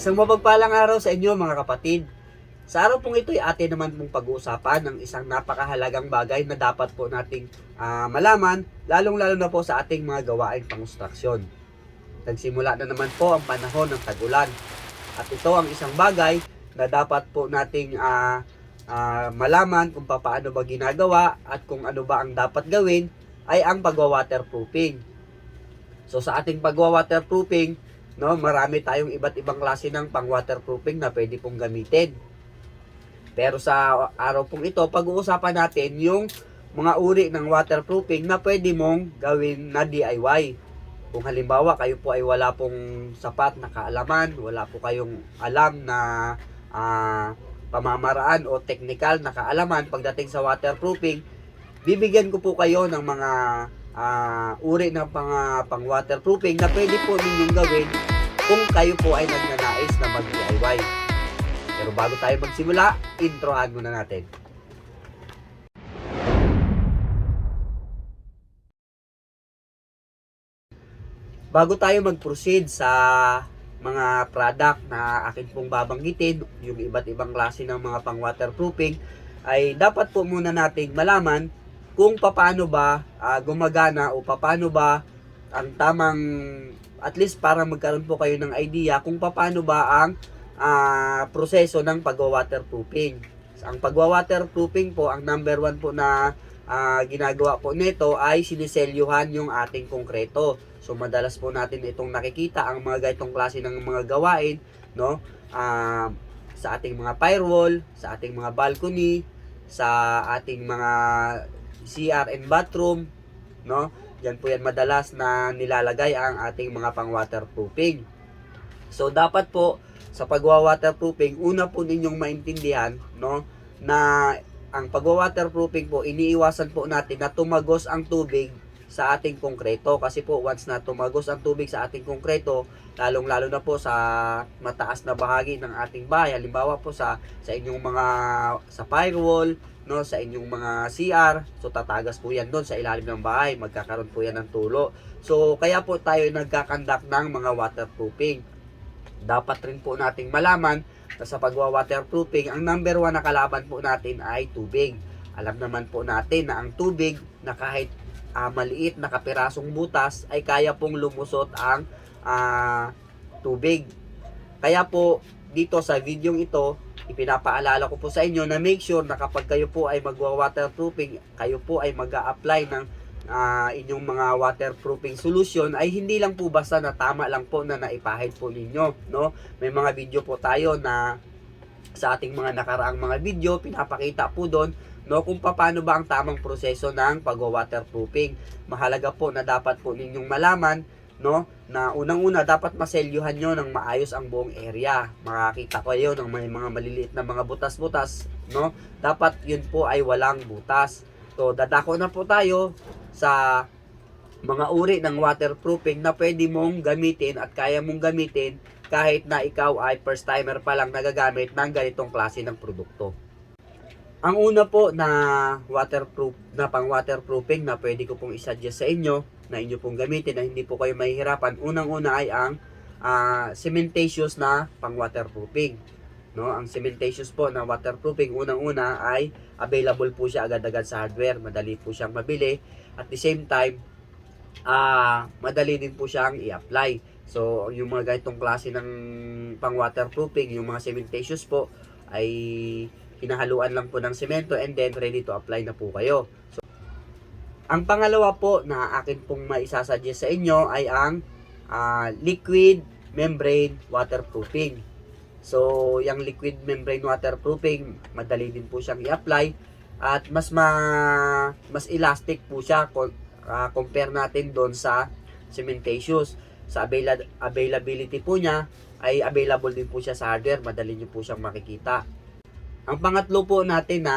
Isang mapagpalang araw sa inyo mga kapatid. Sa araw pong ito ay atin naman pong pag-uusapan ng isang napakahalagang bagay na dapat po nating ah, malaman, lalong-lalo na po sa ating mga gawaing pangustraksyon. Nagsimula na naman po ang panahon ng tag-ulan. At ito ang isang bagay na dapat po nating ah, ah, malaman kung paano ba ginagawa at kung ano ba ang dapat gawin ay ang pagwa-waterproofing. So sa ating pagwa-waterproofing, no, marami tayong iba't ibang klase ng pang-waterproofing na pwede pong gamitin. Pero sa araw pong ito, pag-uusapan natin yung mga uri ng waterproofing na pwede mong gawin na DIY. Kung halimbawa kayo po ay wala pong sapat na kaalaman, wala po kayong alam na ah, pamamaraan o technical na kaalaman pagdating sa waterproofing, bibigyan ko po kayo ng mga ah, uri ng pang, pang waterproofing na pwede po ninyong gawin kung kayo po ay nagnanais na mag-DIY. Pero bago tayo magsimula, introhan muna natin. Bago tayo mag-proceed sa mga product na akin pong babanggitin, yung iba't ibang klase ng mga pang waterproofing, ay dapat po muna nating malaman kung paano ba ah, gumagana o paano ba ang tamang at least para magkaroon po kayo ng idea kung paano ba ang ah, proseso ng pagwa-waterproofing. Ang pagwa-waterproofing po, ang number one po na ah, ginagawa po nito ay siniselyuhan yung ating konkreto. So madalas po natin itong nakikita ang mga ganitong klase ng mga gawain, no? Ah, sa ating mga firewall, sa ating mga balcony, sa ating mga CR and bathroom, no? Yan po yan madalas na nilalagay ang ating mga pang waterproofing. So dapat po sa pagwa-waterproofing, una po ninyong maintindihan, no, na ang pagwa-waterproofing po iniiwasan po natin na tumagos ang tubig sa ating konkreto. Kasi po once na tumagos ang tubig sa ating konkreto lalong lalo na po sa mataas na bahagi ng ating bahay. Halimbawa po sa sa inyong mga sa firewall no sa inyong mga CR so tatagas po yan doon sa ilalim ng bahay. Magkakaroon po yan ng tulo. So kaya po tayo nagkakandak ng mga waterproofing. Dapat rin po nating malaman na sa pagwa-waterproofing ang number one na kalaban po natin ay tubig. Alam naman po natin na ang tubig na kahit ah, maliit na kapirasong butas ay kaya pong lumusot ang ah, tubig. Kaya po dito sa video ito, ipinapaalala ko po sa inyo na make sure na kapag kayo po ay magwa-waterproofing, kayo po ay mag apply ng ah, inyong mga waterproofing solution ay hindi lang po basta na tama lang po na naipahid po ninyo, no? May mga video po tayo na sa ating mga nakaraang mga video, pinapakita po doon no kung paano ba ang tamang proseso ng pagwa-waterproofing. Mahalaga po na dapat po ninyong malaman no na unang-una dapat maselyuhan nyo ng maayos ang buong area. Makakita ko yun ng may mga maliliit na mga butas-butas, no? Dapat yun po ay walang butas. So dadako na po tayo sa mga uri ng waterproofing na pwede mong gamitin at kaya mong gamitin kahit na ikaw ay first timer pa lang nagagamit ng ganitong klase ng produkto. Ang una po na waterproof na pang waterproofing na pwede ko pong isuggest sa inyo na inyo pong gamitin na hindi po kayo mahihirapan. Unang-una ay ang ah, cementatious na pang waterproofing. No, ang cementatious po na waterproofing unang-una ay available po siya agad-agad sa hardware, madali po siyang mabili. At the same time, ah madali din po siyang i-apply. So, yung mga ganitong klase ng pang waterproofing, yung mga cementatious po ay hinahaluan lang po ng semento and then ready to apply na po kayo. So, ang pangalawa po na akin pong maisasuggest sa inyo ay ang ah, liquid membrane waterproofing. So, yung liquid membrane waterproofing, madali din po siyang i-apply at mas ma mas elastic po siya ah, compare natin doon sa cementatious. Sa availa- availability po niya ay available din po siya sa hardware, madali niyo po siyang makikita. Ang pangatlo po natin na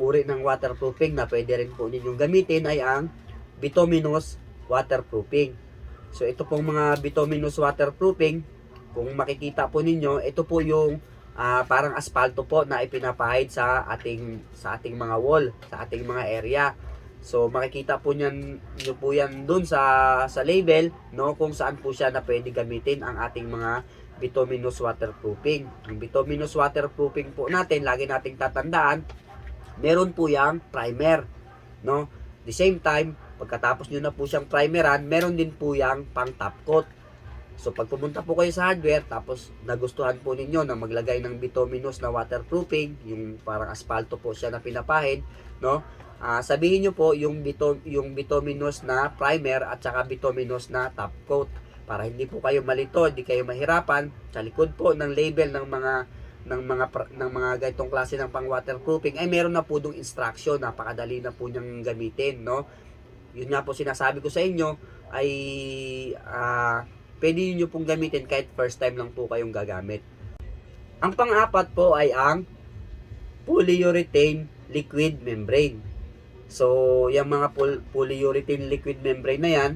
uri ng waterproofing na pwede rin po ninyong gamitin ay ang bituminous waterproofing. So ito pong mga bituminous waterproofing, kung makikita po ninyo, ito po yung ah, parang asfalto po na ipinapahid sa ating sa ating mga wall, sa ating mga area. So makikita po niyan nyo po yan dun sa sa label no kung saan po siya na pwede gamitin ang ating mga bituminous waterproofing. Ang bituminous waterproofing po natin, lagi nating tatandaan, meron po yang primer, no? The same time, pagkatapos nyo na po siyang primeran, meron din po yang pang top coat. So pag pumunta po kayo sa hardware, tapos nagustuhan po ninyo na maglagay ng bituminous na waterproofing, yung parang asfalto po siya na pinapahid, no? Ah, sabihin nyo po yung bito, yung bituminous na primer at saka bituminous na top coat para hindi po kayo malito, hindi kayo mahirapan sa likod po ng label ng mga ng mga ng mga ganitong klase ng pang waterproofing ay meron na po dong instruction. Napakadali na po niyang gamitin no? Yun nga po sinasabi ko sa inyo ay ah pwede niyo pong gamitin kahit first time lang po kayong gagamit. Ang pang-apat po ay ang polyurethane liquid membrane. So yung mga poly- polyurethane liquid membrane na yan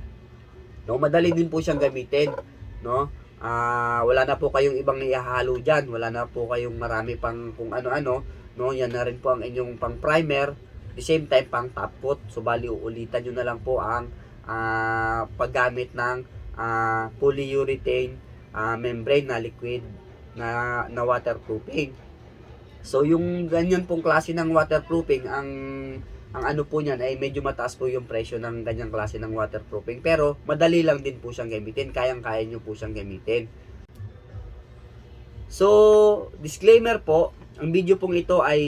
No, madali din po siyang gamitin, no? Ah, wala na po kayong ibang ihahalo diyan, wala na po kayong marami pang kung ano-ano, no? Yan na rin po ang inyong pang primer, the same time pang top coat. So bali uulitan niyo na lang po ang ah, paggamit ng ah, polyurethane ah, membrane na liquid na na waterproofing. So yung ganyan pong klase ng waterproofing ang ang ano po niyan ay medyo mataas po yung presyo ng ganyang klase ng waterproofing. Pero madali lang din po siyang gamitin. Kayang-kaya nyo po siyang gamitin. So disclaimer po ang video pong ito ay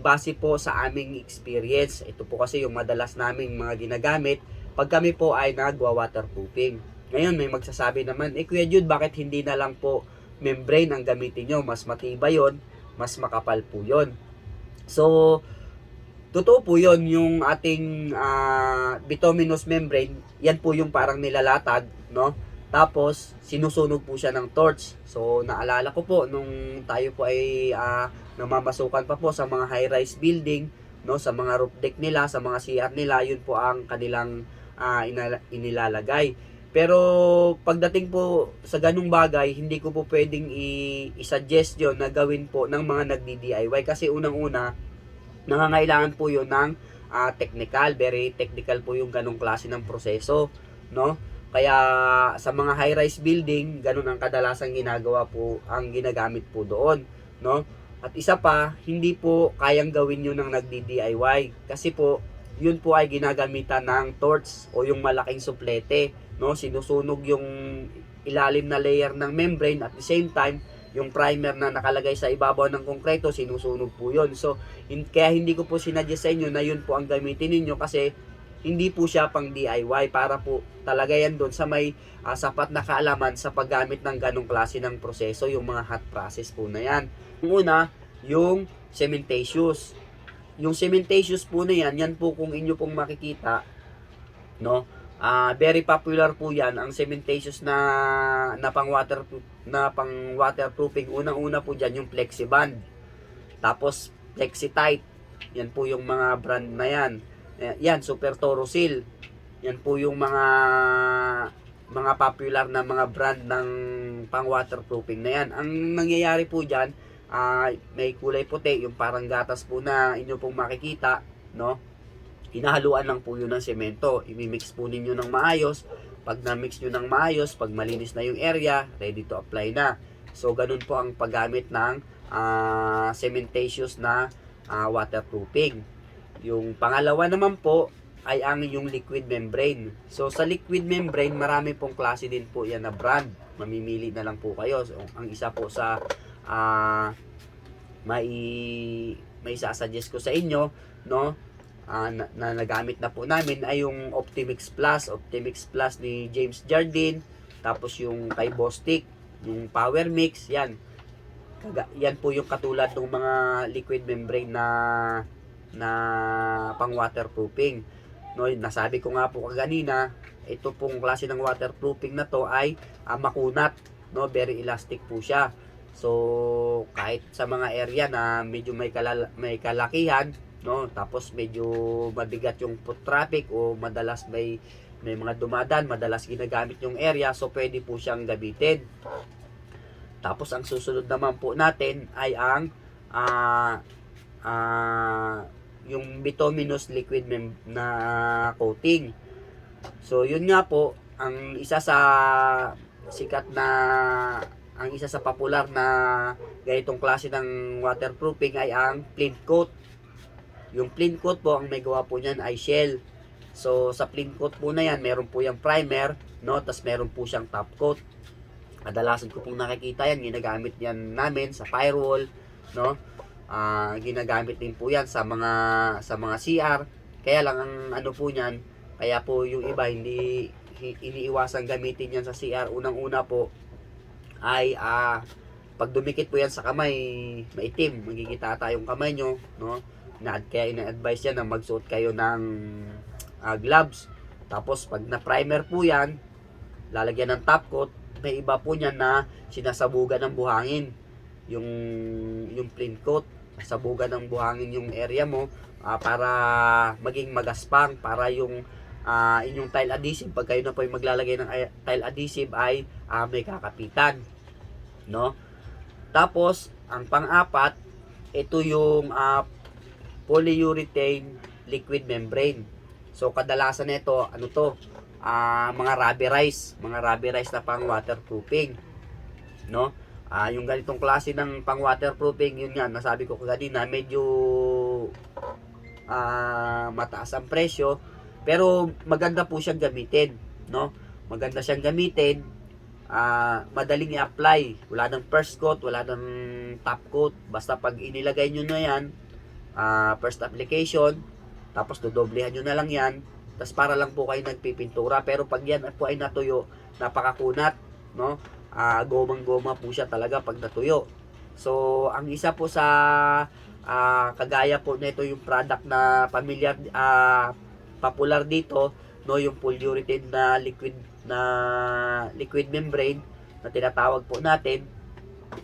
base po sa aming experience. Ito po kasi yung madalas naming mga ginagamit pag kami po ay nagwa waterproofing ngayon may magsasabi naman eh Kuya Jude bakit hindi na lang po membrane ang gamitin nyo mas matibay yon mas makapal po yon so Totoo po yon yung ating ah, bituminous membrane, yan po yung parang nilalatag, no? Tapos, sinusunog po siya ng torch. So, naalala ko po, nung tayo po ay ah, namamasukan pa po sa mga high-rise building, no? Sa mga roof deck nila, sa mga CR nila, yun po ang kanilang inala- inilalagay. Pero, pagdating po sa ganung bagay, hindi ko po pwedeng i-suggest yun na gawin po ng mga nagdi-DIY. Kasi unang-una, nangangailangan po yun ng ah, technical, very technical po yung ganong klase ng proseso, no? Kaya sa mga high-rise building, ganun ang kadalasan ginagawa po, ang ginagamit po doon, no? At isa pa, hindi po kayang gawin yun ng nagdi-DIY kasi po yun po ay ginagamitan ng torch o yung malaking suplete, no? Sinusunog yung ilalim na layer ng membrane at the same time yung primer na nakalagay sa ibabaw ng konkreto, sinusunog po yun. So, hin- kaya hindi ko po sinadya sa inyo na yun po ang gamitin ninyo kasi hindi po siya pang DIY para po talaga yan doon sa may ah, sapat na kaalaman sa paggamit ng ganong klase ng proseso, yung mga hot process po na yan. Yung una, yung cementatious. Yung cementatious po na yan, yan po kung inyo pong makikita, no? Ah, very popular po 'yan ang cementatious na na pang water na pang waterproofing. Unang-una po diyan yung Flexiband. Tapos Flexitight. Yan po yung mga brand na yan. Eh, Yan Super Torosil. Yan po yung mga mga popular na mga brand ng pang waterproofing na yan. Ang nangyayari po diyan, ah, may kulay puti, yung parang gatas po na inyo pong makikita, no? Hinahaluan lang po yun ng semento. Imimix po ninyo ng maayos. Pag na-mix nyo ng maayos, pag malinis na yung area, ready to apply na. So, ganun po ang paggamit ng ah, cementatious na ah, waterproofing. Yung pangalawa naman po ay ang yung liquid membrane. So, sa liquid membrane, marami pong klase din po yan na brand. Mamimili na lang po kayo. So, ang isa po sa ah may may sasuggest ko sa inyo, no? Ah, na, na nagamit na po namin ay yung Optimix Plus, Optimix Plus ni James Jardine, tapos yung kay Bostik, yung Power Mix, yan. Kaga, yan po yung katulad ng mga liquid membrane na na pang waterproofing. No, nasabi ko nga po kanina, ito pong klase ng waterproofing na to ay ah, makunat, no, very elastic po siya. So, kahit sa mga area na medyo may kalala, may kalakihan, no? Tapos medyo mabigat yung foot traffic o madalas may may mga dumadaan madalas ginagamit yung area so pwede po siyang gamitin. Tapos ang susunod naman po natin ay ang ah ah, yung bituminous liquid na coating. So yun nga po ang isa sa sikat na ang isa sa popular na ganitong klase ng waterproofing ay ang plain coat. Yung plain coat po, ang may gawa po niyan ay shell. So, sa plain coat po na yan, meron po yung primer, no? Tapos meron po siyang top coat. Kadalasan ko pong nakikita yan, ginagamit yan namin sa firewall, no? Ah, ginagamit din po yan sa mga sa mga CR. Kaya lang ang ano po niyan, kaya po yung iba hindi hi- iniiwasan gamitin yan sa CR. Unang-una po ay ah pag dumikit po yan sa kamay, maitim, magkikita tayong kamay nyo, no? Na, kaya ina-advise yan na magsuot kayo ng ah, gloves. Tapos pag na-primer po yan, lalagyan ng top coat, may iba po niyan na sinasabugan ng buhangin. Yung yung plain coat, sabugan ng buhangin yung area mo ah, para maging magaspang, para yung ah, inyong tile adhesive, pag kayo na po yung maglalagay ng tile adhesive ay ah, may kakapitan. No? Tapos, ang pang-apat, ito yung ah, polyurethane liquid membrane. So, kadalasan nito, ano to, ah, mga rubberized, mga rubberized na pang waterproofing. No? Ah, yung ganitong klase ng pang waterproofing, yun nga, nasabi ko kanina, medyo ah, mataas ang presyo, pero maganda po siyang gamitin, no? Maganda siyang gamitin, ah, madaling i-apply. Wala nang first coat, wala nang top coat. Basta pag inilagay nyo na yan, ah, first application, tapos dodoblehan nyo na lang yan, tapos para lang po kayo nagpipintura. Pero pag yan po ay natuyo, napakakunat, no? Ah, gomang-goma po siya talaga pag natuyo. So, ang isa po sa ah, kagaya po nito yung product na familiar ah, popular dito, no, yung polyurethane na liquid na liquid membrane na tinatawag po natin.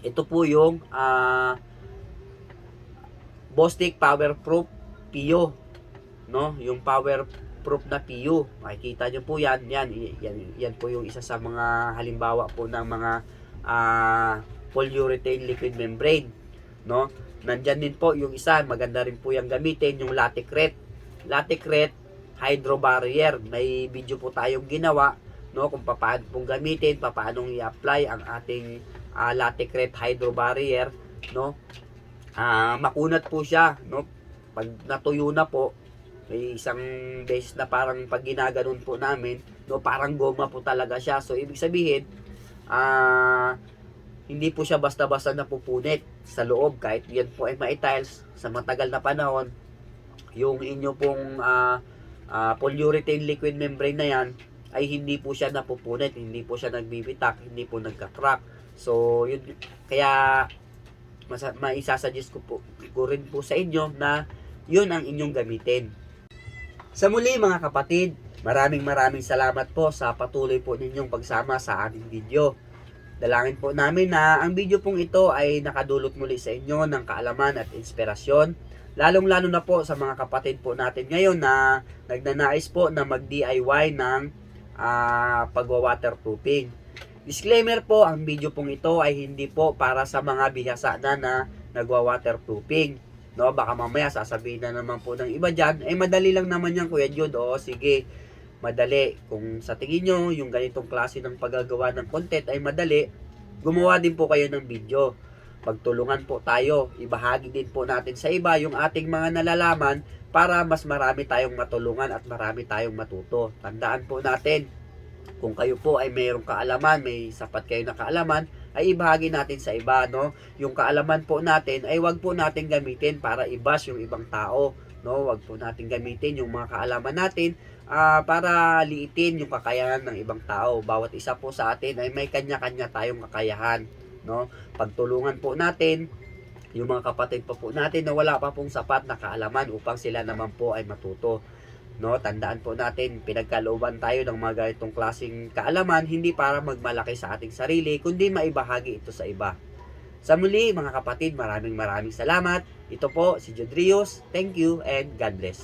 Ito po yung ah Bostik Powerproof PU, no? Yung powerproof na PU. Makikita nyo po yan, yan, yan, yan po yung isa sa mga halimbawa po ng mga ah polyurethane liquid membrane, no? Nandyan din po yung isa, maganda rin po yung gamitin, yung Laticret. Laticret Hydro Barrier. May video po tayong ginawa, no? Kung paano pong gamitin, paano i-apply ang ating uh, Laticret Hydro Barrier, no? Ah, makunat po siya, no? Pag natuyo na po, may isang beses na parang pag ginaganon po namin, no, parang goma po talaga siya. So, ibig sabihin, ah, hindi po siya basta-basta napupunit sa loob kahit yan po ay mai-tiles sa matagal na panahon yung inyo pong ah, ah, polyurethane liquid membrane na yan ay hindi po siya napupunit, hindi po siya nagbibitak, hindi po nagka-crack. So, yun, kaya masa, maisasuggest ko po ko rin po sa inyo na yun ang inyong gamitin. Sa muli mga kapatid, maraming maraming salamat po sa patuloy po ninyong pagsama sa aming video. Dalangin po namin na ang video pong ito ay nakadulot muli sa inyo ng kaalaman at inspirasyon. Lalong lalo na po sa mga kapatid po natin ngayon na nagnanais po na mag-DIY ng ah, pagwa-waterproofing. Disclaimer po, ang video pong ito ay hindi po para sa mga bihasa na na nagwa-waterproofing. No, baka mamaya sasabihin na naman po ng iba dyan, eh madali lang naman yan Kuya Jud. O sige, madali. Kung sa tingin nyo, yung ganitong klase ng paggagawa ng content ay madali, gumawa din po kayo ng video. Pagtulungan po tayo, ibahagi din po natin sa iba yung ating mga nalalaman para mas marami tayong matulungan at marami tayong matuto. Tandaan po natin, kung kayo po ay mayroong kaalaman, may sapat kayo na kaalaman, ay ibahagi natin sa iba, no? Yung kaalaman po natin ay wag po natin gamitin para ibas yung ibang tao, no? Wag po natin gamitin yung mga kaalaman natin ah, para liitin yung kakayahan ng ibang tao. Bawat isa po sa atin ay may kanya-kanya tayong kakayahan, no? Pagtulungan po natin yung mga kapatid pa po natin na wala pa pong sapat na kaalaman upang sila naman po ay matuto. No, tandaan po natin, pinagkalooban tayo ng mga ganitong klaseng kaalaman hindi para magmalaki sa ating sarili, kundi maibahagi ito sa iba. Sa muli, mga kapatid, maraming maraming salamat. Ito po si Jodrios. Thank you and God bless.